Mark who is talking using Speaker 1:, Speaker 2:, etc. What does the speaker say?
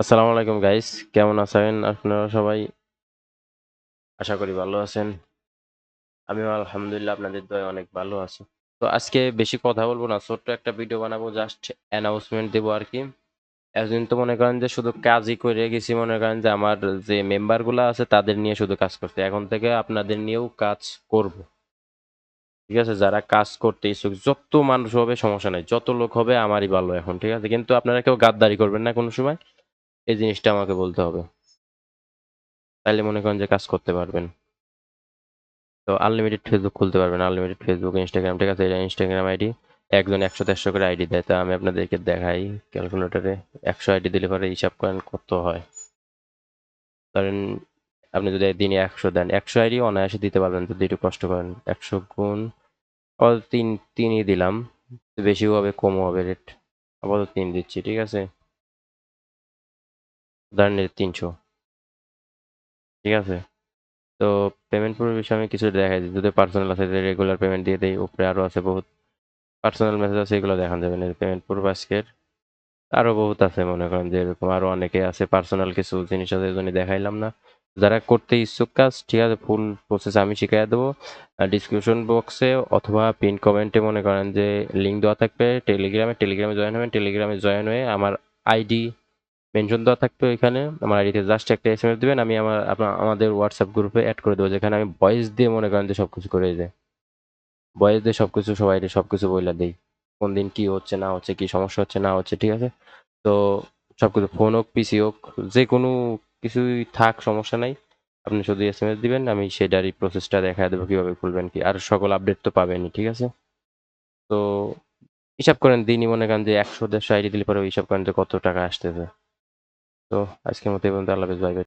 Speaker 1: আসসালামু আলাইকুম গাইস কেমন আছেন আপনারা সবাই? আশা করি ভালো আছেন। আমিও আলহামদুলিল্লাহ আপনাদের দয়ে অনেক ভালো আছি। তো আজকে বেশি কথা বলব না, ছোট্ট একটা ভিডিও বানাবো জাস্ট অ্যানাউন্সমেন্ট দেবো আর কি। এতদিন তো মনে করেন যে শুধু কাজই করে গেছি, মনে করেন যে আমার যে মেম্বারগুলো আছে তাদের নিয়ে শুধু কাজ করতে। এখন থেকে আপনাদের নিয়েও কাজ করব। ঠিক আছে? যারা কাজ করতে ইচ্ছুক, যত মানুষ হবে সমস্যা নাই, যত লোক হবে আমারই ভালো এখন, ঠিক আছে? কিন্তু আপনারা কেউ গাদ্দারি করবেন না কোনো সময়। এই জিনিসটা আমাকে বলতে হবে। তাহলে মনে করেন যে কাজ করতে পারবেন। তো আনলিমিটেড ফেসবুক খুলতে পারবেন। আনলিমিটেড ফেসবুক ইনস্টাগ্রাম ঠিক আছে? এটা ইনস্টাগ্রাম আইডি একজন একশো দেড়শো করে আইডি দেয়। তা আমি আপনাদেরকে দেখাই ক্যালকুলেটারে একশো আইডি দিলে পরে হিসাব করেন কত হয়। ধরেন আপনি যদি দিনে একশো দেন, একশো আইডি অনায়াসে দিতে পারবেন। যদি একটু কষ্ট করেন, একশো গুণ তিন, তিনই দিলাম। বেশিও হবে, কমও হবে রেট আপাতত তিন দিচ্ছি, ঠিক আছে? ধরেন তিনশো। ঠিক আছে? তো পেমেন্ট পুরো বিষয়ে আমি কিছু দেখাই দিই। যদি পার্সোনাল আছে রেগুলার পেমেন্ট দিয়ে দেই, উপরে আরও আছে বহুত পার্সোনাল মেসেজ আছে, এগুলো দেখান যাবে। না পেমেন্ট পূর্ব আজকের। আরও বহুত আছে, মনে করেন যে এরকম আরও অনেকে আছে পার্সোনাল কিছু জিনিস আছে, এজন্য দেখাইলাম না। যারা করতে ইচ্ছুক কাজ, ঠিক আছে ফুল প্রসেস আমি শিখিয়ে দেবো। ডিসক্রিপশন বক্সে অথবা পিন কমেন্টে মনে করেন যে লিঙ্ক দেওয়া থাকবে। টেলিগ্রামে টেলিগ্রামে জয়েন হবেন। টেলিগ্রামে জয়েন হয়ে আমার আইডি মেনশন দেওয়া থাকবে এখানে আমার আইডিতে জাস্ট একটা এস এম এস দিবেন, আমি আমার, আপনার, আমাদের হোয়াটসঅ্যাপ গ্রুপে অ্যাড করে দেবো, যেখানে আমি ভয়েস দিয়ে মনে করেন যে সব কিছু করে দেয় ভয়েস দিয়ে সব কিছু সবাই সব কিছু বইলা দিই। কোন দিন কি হচ্ছে, না হচ্ছে, কি সমস্যা হচ্ছে, না হচ্ছে, ঠিক আছে? তো সব কিছু ফোন হোক পিসি হোক, যে কোনো কিছুই থাক, সমস্যা নাই। আপনি শুধু এস এম এস দিবেন, আমি সেটারই প্রসেসটা দেখা দেবো কীভাবে খুলবেন কি। আর সকল আপডেট তো পাবেনই, ঠিক আছে? তো হিসাব করেন, দিনই মনে করেন যে একশো দেড়শো আইডি দিলে পরে হিসাব করেন যে কত টাকা আসতেছে। so ice cream table and there is vibe